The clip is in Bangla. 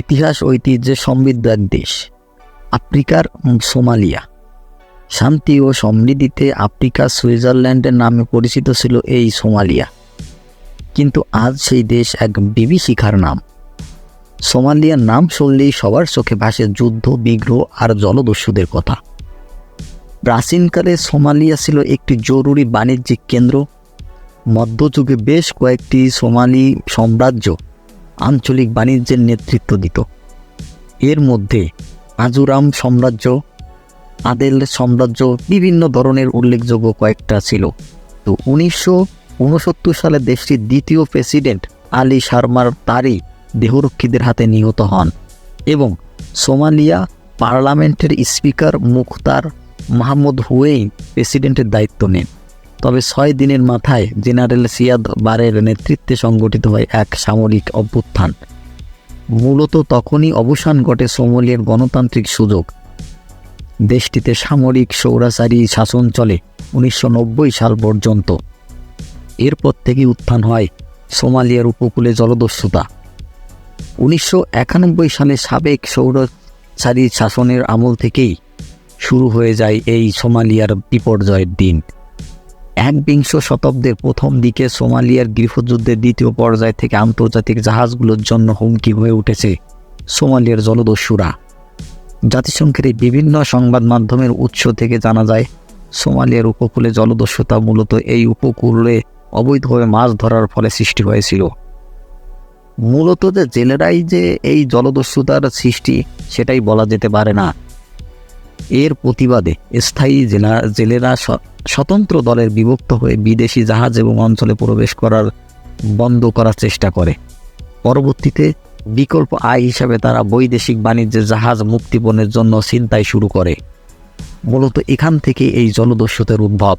ইতিহাস ঐতিহ্যে সমৃদ্ধ এক দেশ, আফ্রিকার সোমালিয়া। শান্তি ও সমৃদ্ধিতে আফ্রিকা, সুইজারল্যান্ডের নামে পরিচিত ছিল এই সোমালিয়া। কিন্তু আজ সেই দেশ এক বিভীষিকার নাম। সোমালিয়ার নাম শুনলেই সবার চোখে ভাসে যুদ্ধ, বিগ্রহ আর জলদস্যুদের কথা। প্রাচীনকালে সোমালিয়া ছিল একটি জরুরি বাণিজ্যিক কেন্দ্র। মধ্যযুগে বেশ কয়েকটি সোমালি সাম্রাজ্য আঞ্চলিক বাণিজ্যের নেতৃত্ব দিত। এর মধ্যে আজুরাম সাম্রাজ্য, আদেল সাম্রাজ্য বিভিন্ন ধরনের উল্লেখযোগ্য কয়েকটা ছিল। তো উনিশশো উনসত্তর সালে দেশটির দ্বিতীয় প্রেসিডেন্ট আলী শার্মার তারি দেহরক্ষীদের হাতে নিহত হন এবং সোমালিয়া পার্লামেন্টের স্পিকার মুখতার মাহমুদ হুয়েইন প্রেসিডেন্টের দায়িত্ব নেন। তবে ছয় দিনের মাথায় জেনারেল সিয়াদ বারের নেতৃত্বে সংগঠিত হয় এক সামরিক অভ্যুত্থান। মূলত তখনই অবসান ঘটে সোমালিয়ার গণতান্ত্রিক সুযোগ। দেশটিতে সামরিক সৌরাচারী শাসন চলে উনিশশো নব্বই সাল পর্যন্ত। এরপর থেকে উত্থান হয় সোমালিয়ার উপকূলে জলদস্যুতা। উনিশশো একানব্বই সালে সাবেক সৌরচারী শাসনের আমল থেকেই শুরু হয়ে যায় এই সোমালিয়ার বিপর্যয়ের দিন। একবিংশ শতাব্দীর প্রথম দিকে সোমালিয়ার গৃহযুদ্ধের দ্বিতীয় পর্যায় থেকে আন্তর্জাতিক জাহাজগুলোর জন্য হুমকি হয়ে উঠেছে সোমালিয়ার জলদস্যুরা। জাতিসংঘের এই বিভিন্ন সংবাদ মাধ্যমের উৎস থেকে জানা যায়, সোমালিয়ার উপকূলে জলদস্যুতা মূলত এই উপকূলে অবৈধভাবে মাছ ধরার ফলে সৃষ্টি হয়েছিল। মূলত যে জেলেরাই যে এই জলদস্যুতার সৃষ্টি, সেটাই বলা যেতে পারে না। এর প্রতিবাদে স্থায়ী জেলা জেলেরা স্বতন্ত্র দলের বিভক্ত হয়ে বিদেশি জাহাজ এবং অঞ্চলে প্রবেশ করার বন্ধ করার চেষ্টা করে। পরবর্তীতে বিকল্প আয় হিসাবে তারা বৈদেশিক বাণিজ্যের জাহাজ মুক্তিপণের জন্য চিন্তায় শুরু করে। মূলত এখান থেকে এই জলদস্যুতের উদ্ভব।